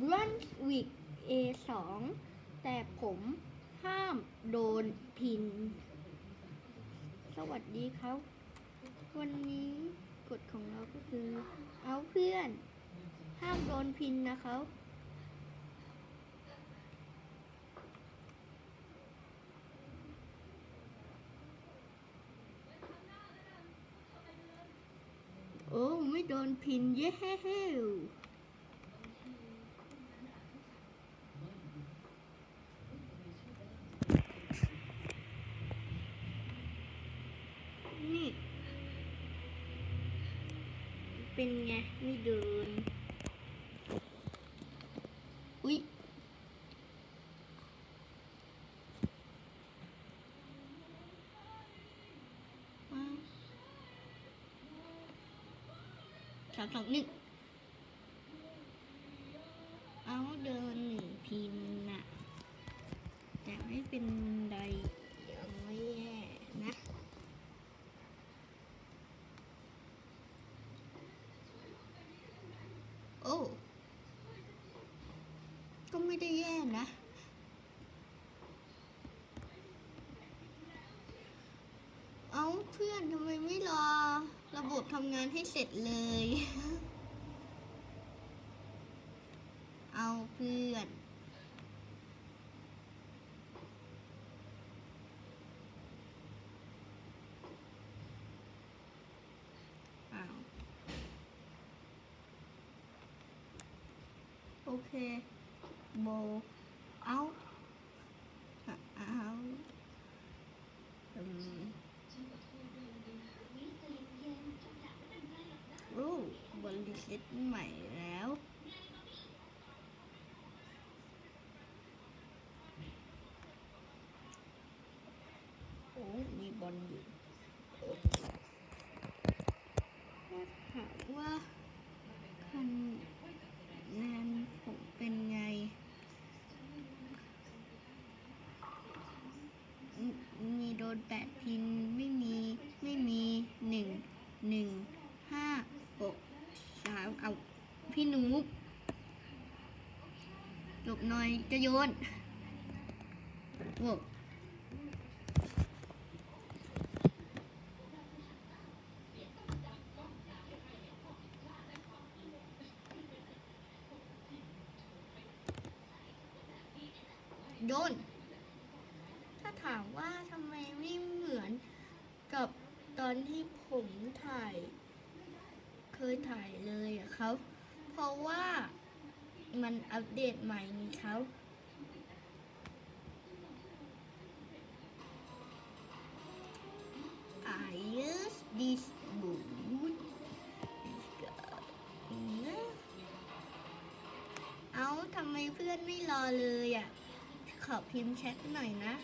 บรันสวิก A2 แต่ผมห้ามโดนพิน สวัสดีครับ วันนี้กฎของเราก็คือ เอาเพื่อน ห้ามโดนพินนะครับโอ้ ไม่โดนพินเย้เฮ้นี่ เป็ นไงไม่เดิน อุ๊ยสามสองหนึ่งเอาเดินหนึ่งพินน่ะแต่ไม่เป็นไรยังไม่แย่นะ โอ้ ก็ ไม่ได้แย่นะ เอาเพื่อนทำไมไม่รอ ระบบทำงานให้เสร็จเลย เอาเพื่อนอ้าโอเค โบเอาอะเอาอืมโอ้บริษัทใหม่แล้ว โอ้ มีบอลอยู่ถ้าถามว่าคะแนนผมเป็นไงมมีโดนแปดพิน ไม่มี ไม่มีหนึ่ง ห นึ่งห้าหกสามเอาพี่หนูหลบหน่อยจะโยนโว้โดนถ้าถามว่าทำไมไม่เหมือนกับต อนที่ผมถ่าย เคยถ่ายเลยอะครับเพราะว่ามันอัปเดตใหม่นี่ครับ I use this boot เอาทำไมเพื่อนไม่รอเลยอะขอพิมพ์แชทหน่อยนะ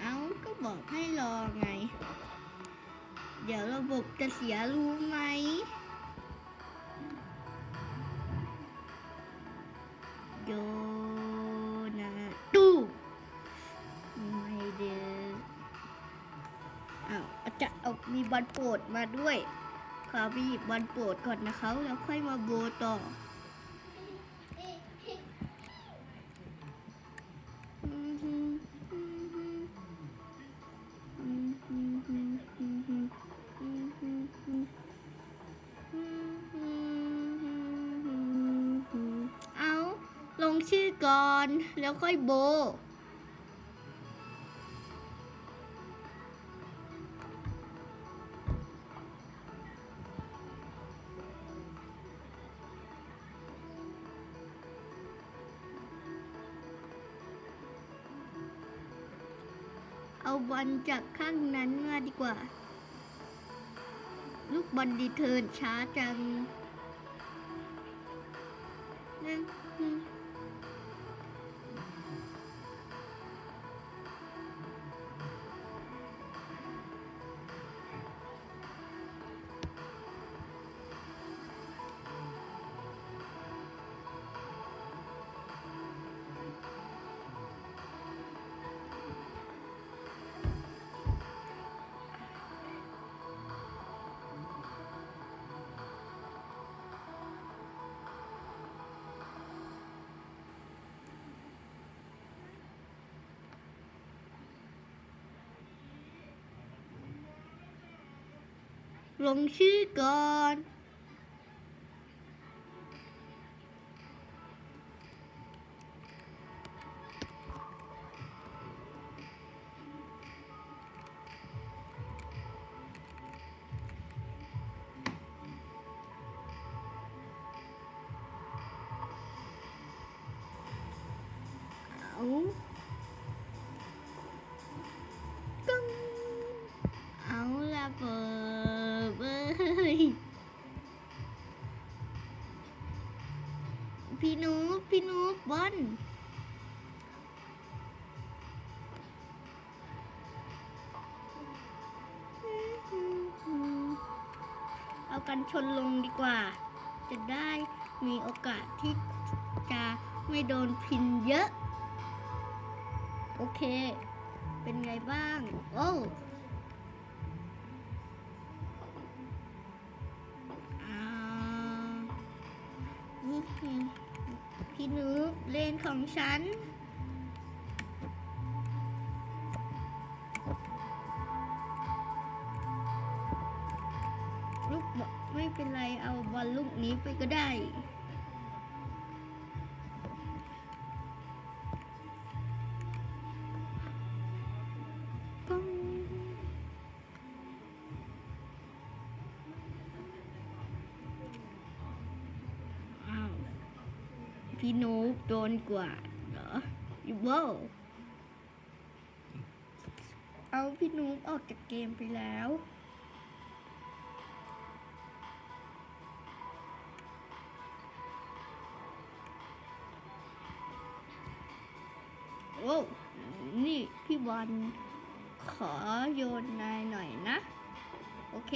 เอาก็บอกให้รอไง เดี๋ยวระบบจะเสียรู้ไหมโยนาตู้ไม่เดืออ้าวอาจจะเอามีบอลโปรดมาด้วย ขอไปหยิบบอลโปรดก่อนนะคะแล้วค่อยมาโบต่อเอาลงชื่อก่อนแล้วค่อยโบ เอาบอลจากข้างนั้นมาดีกว่า ลูกบอลดีเทิร์นช้าจังนั่น เอากังเอาละเบิดเว้ย พี่นูพี่นูบอลเอากันชนลงดีกว่า จะได้มีโอกาสที่จะไม่โดนพินเยอะ โอเค เป็นไงบ้าง โอ้ พี่นุ๊กเลนของฉันลูกไม่เป็นไรเอาบอลลูกนี้ไปก็ได้ พี่นุ๊กโดนกว่าเหรออยู่ว้าวเอาพี่นุ๊กออกจากเกมไปแล้วโอ้นี่พี่บอลขอโยนนายหน่อยนะ โอเค